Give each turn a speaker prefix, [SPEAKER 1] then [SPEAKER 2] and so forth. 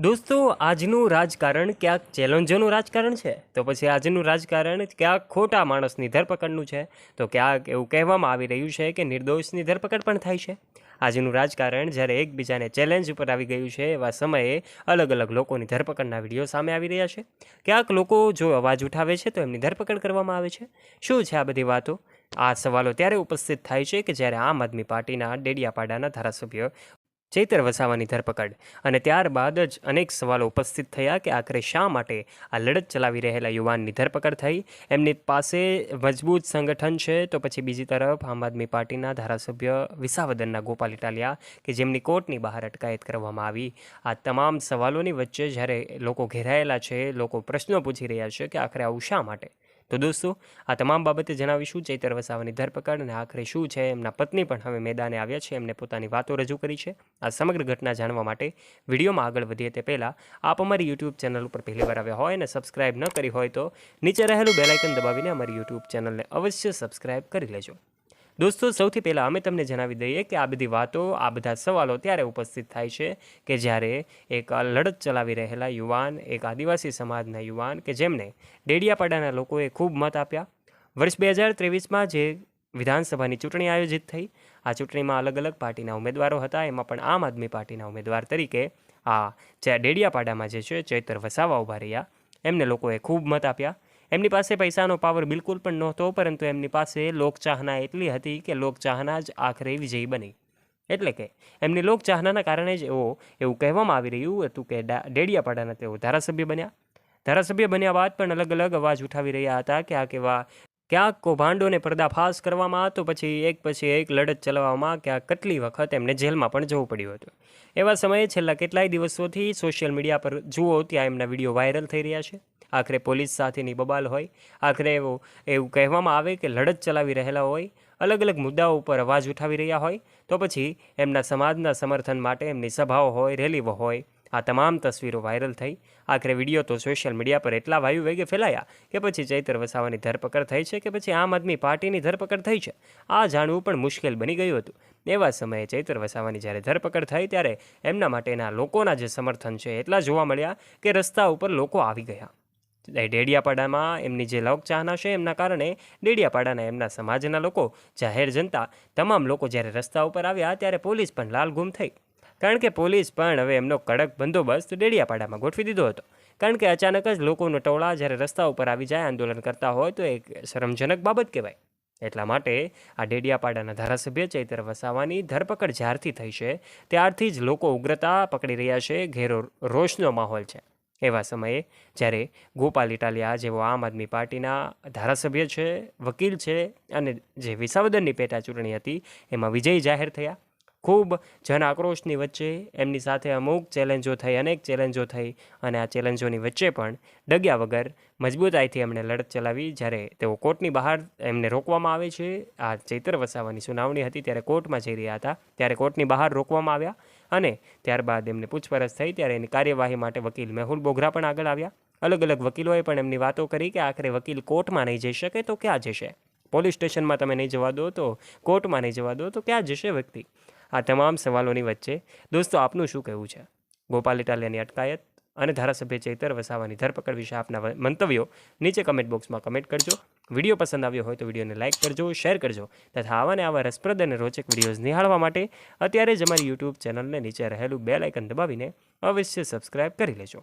[SPEAKER 1] દોસ્તો, આજનું રાજકારણ ક્યાંક ચેલેન્જોનું રાજકારણ છે? તો પછી આજનું રાજકારણ ક્યાંક ખોટા માણસની ધરપકડનું છે? તો ક્યાંક એવું કહેવામાં આવી રહ્યું છે કે નિર્દોષની ધરપકડ પણ થાય છે? આજનું રાજકારણ જ્યારે એકબીજાને ચેલેન્જ ઉપર આવી ગયું છે, એવા સમયે અલગ અલગ લોકોની ધરપકડના વીડિયો સામે આવી રહ્યા છે. ક્યાંક લોકો જો અવાજ ઉઠાવે છે, તો એમની ધરપકડ કરવામાં આવે છે. શું છે આ બધી વાતો? આ સવાલો ત્યારે ઉપસ્થિત થાય છે કે જ્યારે આમ આદમી પાર્ટીના ડેડિયાપાડાના ધારાસભ્ય ચૈતર વસાવાની ધરપકડ. અને ત્યારબાદ જ અનેક સવાલો ઉપસ્થિત થયા કે આખરે શા માટે આ લડત ચલાવી રહેલા યુવાનની ધરપકડ થઈ? એમની પાસે મજબૂત સંગઠન છે તો પછી બીજી તરફ આમ આદમી પાર્ટીના ધારાસભ્ય વિસાવદનના ગોપાલ ઇટાલિયા કે જેમની કોર્ટની બહાર અટકાયત કરવામાં આવી. આ તમામ સવાલોની વચ્ચે જ્યારે લોકો ઘેરાયેલા છે, લોકો પ્રશ્નો પૂછી રહ્યા છે કે આખરે આવું શા માટે? તો દોસ્તો, આ તમામ બાબતે જણાવીશું. ચૈતર વસાવાની ધરપકડ અને આખરે શું છે એમના પત્ની પણ હવે મેદાને આવ્યા છે. એમને પોતાની વાતો રજૂ કરી છે. આ સમગ્ર ઘટના જાણવા માટે વિડીયોમાં આગળ વધીએ તે પહેલાં આપ અમારી યુટ્યુબ ચેનલ ઉપર પહેલીવાર આવ્યા હોય અને સબસ્ક્રાઇબ ન કરી હોય તો નીચે રહેલું બેલાઇકન દબાવીને અમારી યુટ્યુબ ચેનલને અવશ્ય સબસ્ક્રાઇબ કરી લેજો. દોસ્તો, સૌથી પહેલાં અમે તમને જણાવી દઈએ કે આ બધી વાતો, આ બધા સવાલો ત્યારે ઉપસ્થિત થાય છે કે જ્યારે એક લડત ચલાવી રહેલા યુવાન, એક આદિવાસી સમાજના યુવાન કે જેમને ડેડિયાપાડાના લોકોએ ખૂબ મત આપ્યા. વર્ષ બે હજાર ત્રેવીસમાં જે વિધાનસભાની ચૂંટણી આયોજિત થઈ, આ ચૂંટણીમાં અલગ અલગ પાર્ટીના ઉમેદવારો હતા. એમાં પણ આમ આદમી પાર્ટીના ઉમેદવાર તરીકે આ જે ડેડિયાપાડામાં જે છે, ચૈતર વસાવા ઊભા રહ્યા. એમને લોકોએ ખૂબ મત આપ્યા. એમની પાસે પૈસાનો પાવર બિલકુલ પણ નહોતો, પરંતુ એમની પાસે લોકચાહના એટલી હતી કે લોકચાહના જ આખરે વિજયી બની. એટલે કે એમની લોકચાહનાના કારણે જ એવો, એવું કહેવામાં આવી રહ્યું હતું કે ડેડિયાપાડાના તેઓ ધારાસભ્ય બન્યા. ધારાસભ્ય બન્યા બાદ પણ અલગ અલગ અવાજ ઉઠાવી રહ્યા હતા કે આ કેવા ક્યાંક કૌભાંડોને પર્દાફાશ કરવામાં, તો પછી એક પછી એક લડત ચલાવવામાં, ક્યાંક કેટલી વખત એમને જેલમાં પણ જવું પડ્યું હતું. એવા સમયે છેલ્લા કેટલાય દિવસોથી સોશિયલ મીડિયા પર જુઓ, ત્યાં એમના વીડિયો વાયરલ થઈ રહ્યા છે. આખરે પોલીસ સાથેની બબાલ હોય. આખરે એવું એવું કહેવામાં આવે કે લડત ચલાવી રહેલા હોય, અલગ અલગ મુદ્દાઓ ઉપર અવાજ ઉઠાવી રહ્યા હોય, તો પછી એમના સમાજના સમર્થન માટે એમની સભાઓ હોય રેલીઓ હોય. આ તમામ તસવીરો વાયરલ થઈ. આખરે વીડિયો તો સોશિયલ મીડિયા પર એટલા વાયુ વેગે ફેલાયા કે પછી ચૈતર વસાવાની ધરપકડ થઈ છે કે પછી આમ આદમી પાર્ટીની ધરપકડ થઈ છે. આ જાણવું પણ મુશ્કેલ બની ગયું હતું. એવા સમયે ચૈતર વસાવાની જ્યારે ધરપકડ થઈ ત્યારે એમના માટેના લોકોના જે સમર્થન છે એટલા જોવા મળ્યા કે રસ્તા ઉપર લોકો આવી ગયા. ડેડિયાપાડામાં એમની જે લોકચાહના છે એમના કારણે ડેડિયાપાડાના એમના સમાજના લોકો, જાહેર જનતા, તમામ લોકો જ્યારે રસ્તા ઉપર આવ્યા ત્યારે પોલીસ પણ લાલઘૂમ થઈ. કારણ કે પોલીસ પણ હવે એમનો કડક બંદોબસ્ત ડેડિયાપાડામાં ગોઠવી દીધો હતો. કારણ કે અચાનક જ લોકોનો ટોળા જ્યારે રસ્તા ઉપર આવી જાય આંદોલન કરતા હોય તો એક શરમજનક બાબત કહેવાય. એટલા માટે આ ડેડિયાપાડાના ધારાસભ્ય ચૈતર વસાવાની ધરપકડ જ્યારથી થઈ છે, ત્યારથી જ લોકો ઉગ્રતા પકડી રહ્યા છે, ઘેરો રોષનો માહોલ છે. એવા સમયે જ્યારે ગોપાલ ઇટાલિયા જેવો આમ આદમી પાર્ટીના ધારાસભ્ય છે, વકીલ છે અને જે વિસાવદનની પેટા ચૂંટણી હતી, એમાં વિજયી જાહેર થયા. ખૂબ જન આક્રોશની વચ્ચે એમની સાથે અમુક ચેલેન્જો થઈ, અનેક ચેલેન્જો થઈ અને આ ચેલેન્જોની વચ્ચે પણ ડગ્યા વગર મજબૂતાઈથી એમણે લડત ચલાવી. જ્યારે તેઓ કોર્ટની બહાર એમને રોકવામાં આવે છે, આ ચૈતર વસાવાની સુનાવણી હતી ત્યારે કોર્ટમાં જઈ રહ્યા હતા. ત્યારે કોર્ટની બહાર રોકવામાં આવ્યા અને ત્યારબાદ એમને પૂછપરછ થઈ, ત્યારે એની કાર્યવાહી માટે વકીલ મેહુલ બોઘરા પણ આગળ આવ્યા. અલગ અલગ વકીલોએ પણ એમની વાતો કરી કે આખરે વકીલ કોર્ટમાં નહીં જઈ શકે તો ક્યાં જશે? પોલીસ સ્ટેશનમાં તમે નહીં જવા દો તો કોર્ટમાં નહીં જવા દો તો ક્યાં જશે વ્યક્તિ? આ તમામ સવાલોની વચ્ચે દોસ્તો, આપનું શું કહેવું છે? ગોપાલ ઇટાલિયાની અટકાયત અને ધારાસભ્ય ચેતર વસાવાની ધરપકડ વિશે આપના મંતવ્યો નીચે કમેન્ટ બોક્સમાં કમેન્ટ કરજો. વીડિયો પસંદ આવ્યો હોય તો વિડીયોને લાઇક કરજો શેર કરજો તથા આવા આવા રસપ્રદ અને રોચક વિડીયોઝ નિહાળવા માટે અત્યારે જ અમારી યુટ્યુબ ચેનલને નીચે રહેલું બેલ આઇકન દબાવીને અવશ્ય સબસ્ક્રાઇબ કરી લેજો.